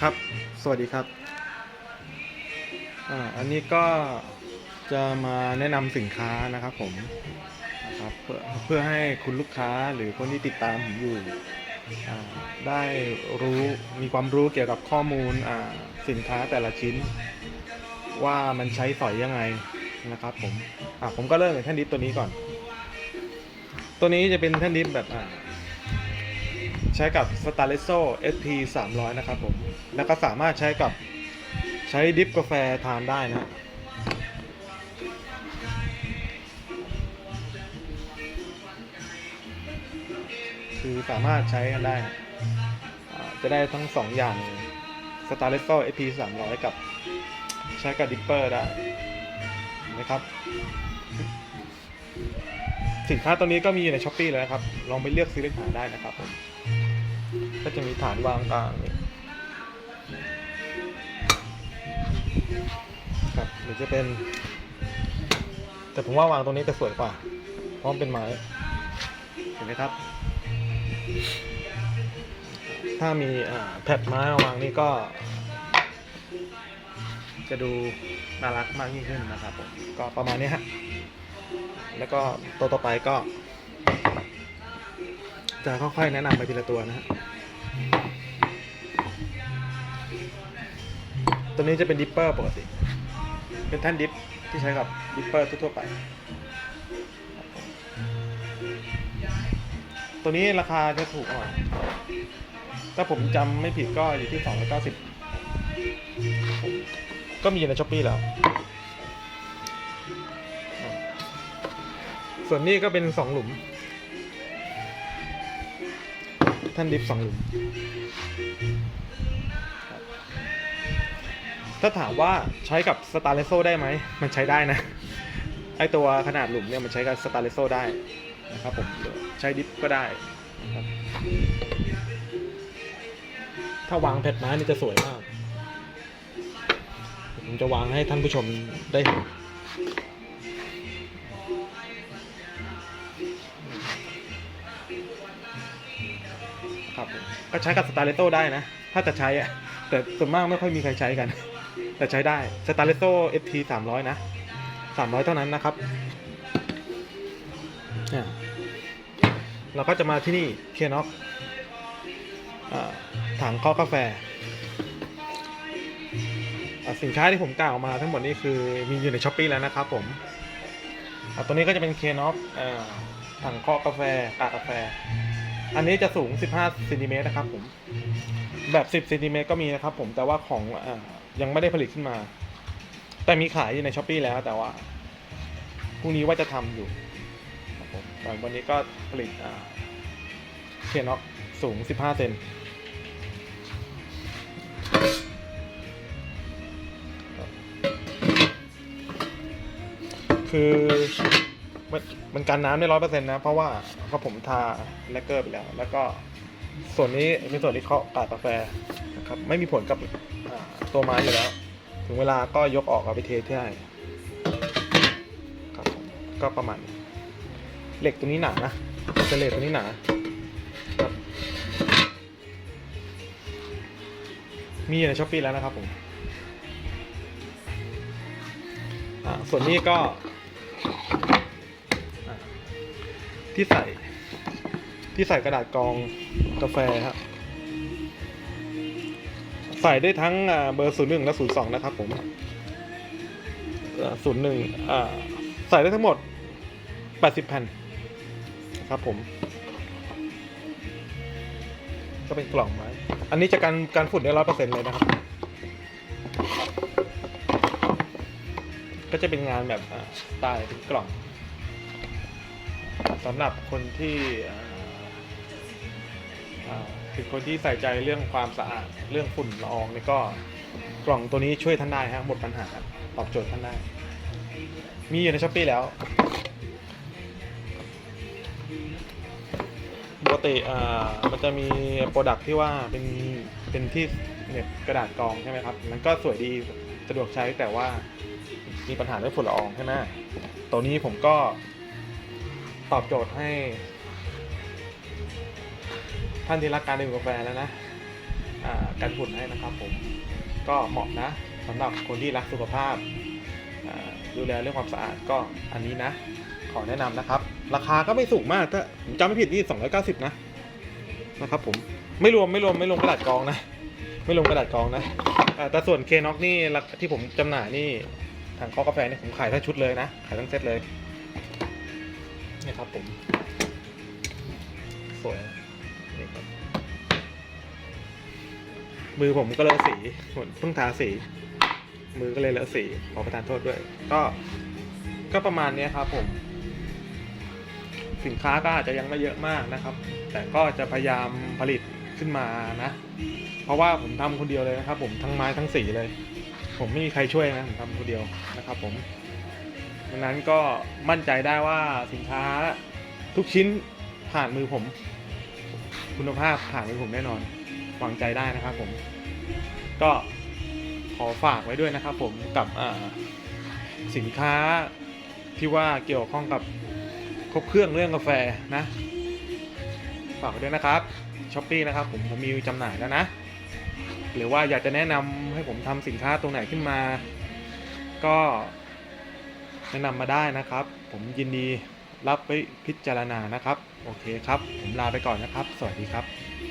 ครับ สวัสดีครับ อ่า อันนี้ก็จะมาแนะนำสินค้านะครับผม นะครับเพื่อเพื่อให้คุณลูกค้าหรือคนที่ติดตามผมอยู่ ได้รู้มีความรู้เกี่ยวกับข้อมูลอ่าสินค้าแต่ละชิ้น ว่ามันใช้สอยยังไงนะครับผม อ่าผมก็เริ่มจากแท่นดิฟตัวนี้ก่อน ตัวนี้จะเป็นแท่นดิฟแบบอ่า ใช้กับ s t a r l e s o SP 300 นะครับผม แล้วก็สามารถใช้กับใช้ดิฟกาแฟทานได้นะคือสามารถใช้กันได้ จะได้ทั้งสองอย่าง s t a r l e s o SP 300 กับใช้กับดิปเปอร์ได้นะครับสินค้าตัวนี้ก็มีอยู่ในช้อปปีแล้วนะครับ ลองไปเลือกซื้อเลือกหาได้นะครับผม ก็จะมีฐานวางกลางนี่ครับหรือจะเป็น แต่ผมว่าวางตรงนี้จะสวยกว่าเพราะมันเป็นไม้เห็นไหมครับ ถ้ามีอ่าแผ่นไม้มาวางนี่ก็ จะดูน่ารักมากยิ่งขึ้นนะครับผมก็ประมาณนี้ฮะแล้วก็ตัวต่อไปก็ จะค่อยๆแนะนำไปทีละตัวนะฮะตัวนี้จะเป็นดิปเปอร์ปกติ เป็นแท่นดิฟที่ใช้กับดิปเปอร์ทั่วๆไป ตัวนี้ราคาจะถูกหน่อย ถ้าผมจำไม่ผิดก็อยู่ที่ 290 ก็มีในช้อปปี้แล้ว ส่วนนี้ก็เป็น 2 หลุม ท่นดิฟ2หลุมถ้าถามว่าใช้กับสตาร์เลโซได้ไหม มันใช้ได้นะ ไอตัวขนาดหลุมเนี่ยมันใช้กับสตาร์เลโซได้นะครับผมใช้ดิฟก็ได้ครับถ้าวางแผ่นไม้นี่จะสวยมาก ผมจะวางให้ท่านผู้ชมได้เห็น ครับก็ใช้กับสตาร์เลโซได้นะ ถ้าจะใช้อะแต่ส่วนมากไม่ค่อยมีใครใช้กัน แต่ใช้ได้ s t a r l e s o FT 300นะ300เท่านั้นนะครับเนี่ยเราก็จะมาที่นี่เคียน็อกถังข้อกาแฟ สินค้าที่ผมกล่าวมาทั้งหมดนี้คือมีอยู่ในช้อปปีแล้วนะครับผมตัวนี้ก็จะเป็นเคียน็อกถังข้อกาแฟกากาแฟ อันนี้จะสูง 15เซนติเมตรนะครับผม แบบ 10เซนติเมตรก็มีนะครับผม แต่ว่าของอยังไม่ได้ผลิตขึ้นมา แต่มีขายอยู่ในช้อปปีแล้ว แต่ว่าพรุ่งนี้ว่าจะทำอยู่ครับผมแต่วันนี้ก็ผลิตเคนออกสูง 15 เซนคือ มันมันกันน้ำได้ร้อยเปอร์เซ็นต์นะ เพราะว่าเพราะผมทาแลกเกอร์ไปแล้ว แล้วก็ส่วนนี้เป็นส่วนที่เขากากกาแฟนะครับไม่มีผลกับตัวไม้อยู่แล้ว ถึงเวลาก็ยกออกเอาไปเทที่ได้ครับก็ประมาณเหล็กตัวนี้หนานะเจเลตตัวนี้หนาครับมีอยู่ในช้อปปี้แล้วนะครับผมส่วนนี้ก็ ที่ใส่ ที่ใส่กระดาษกรองกาแฟครับใส่ได้ทั้งเบอร์ศูนย์หนึ่งและศูนย์สองนะครับผมศูนย์หนึ่งใส่ได้ทั้งหมดแปดสิบแผ่นครับผมก็เป็นกล่องไม้ อันนี้จะกันการฝุ่นได้ร้อยเปอร์เซ็นต์เลยนะครับ ก็จะเป็นงานแบบสไตล์เป็นกล่อง สำหรับคนที่อ่าอ่าเป็นคนที่ใส่ใจเรื่องความสะอาดเรื่องฝุ่นละอองนี่ก็กล่องตัวนี้ช่วยท่านได้ฮะหมดปัญหาตอบโจทย์ท่านได้ มีอยู่ในช้อปปี้แล้วปกติอ่ามันจะมีโปรดักที่ว่าเป็นเป็นที่เน็บกระดาษกรองใช่ไหมครับ มันก็สวยดีสะดวกใช้แต่ว่ามีปัญหาเรื่องฝุ่นละอองใช่ไหมตัวนี้ผมก็ ตอบโจทย์ให้ ท่านที่รักการดื่มกาแฟแล้วนะอ่ากันฝุ่นให้นะครับผมก็เหมาะนะสำหรับคนที่รักสุขภาพดูแลเรื่องความสะอาดก็อันนี้นะ ขอแนะนำนะครับ ราคาก็ไม่สูงมากถ้าผมจำไม่ผิดนี่290 นะนะครับผมไม่รวมไม่รวมไม่รวมกระดาษกองนะ ไม่รวมกระดาษกองนะแต่ส่วนเคน็อกนี่ที่ผมจำหน่ายนี่ทางข้อกาแฟนี่ผมขายทั้งชุดเลยนะ ขายทั้งเซตเลย นี่ครับผม สวยนี่ครับ มือผมก็เลอะสีผมเพิ่งทาสี มือก็เลยเลอะสี ขอประทานโทษด้วย ก็ก็ประมาณนี้ครับผม สินค้าก็อาจจะยังไม่เยอะมากนะครับ แต่ก็จะพยายามผลิตขึ้นมานะ เพราะว่าผมทำคนเดียวเลยนะครับ ผมทั้งไม้ทั้งสีเลย ผมไม่มีใครช่วยนะผมทำคนเดียวนะครับ ผม ดังนั้นก็มั่นใจได้ว่าสินค้าทุกชิ้นผ่านมือผม คุณภาพผ่านมือผมแน่นอนวางใจได้นะครับผม ก็ขอฝากไว้ด้วยนะครับผมกับสินค้าที่ว่าเกี่ยวข้องกับครบเครื่องเรื่องกาแฟนะฝากไว้ด้วยนะครับช้อปปี้นะครับผมผมมีจำหน่ายแล้วนะ หรือว่าอยากจะแนะนำให้ผมทำสินค้าตรงไหนขึ้นมา ก็ แนะนำมาได้นะครับ ผมยินดีรับไปพิจารณานะครับ โอเคครับ ผมลาไปก่อนนะครับ สวัสดีครับ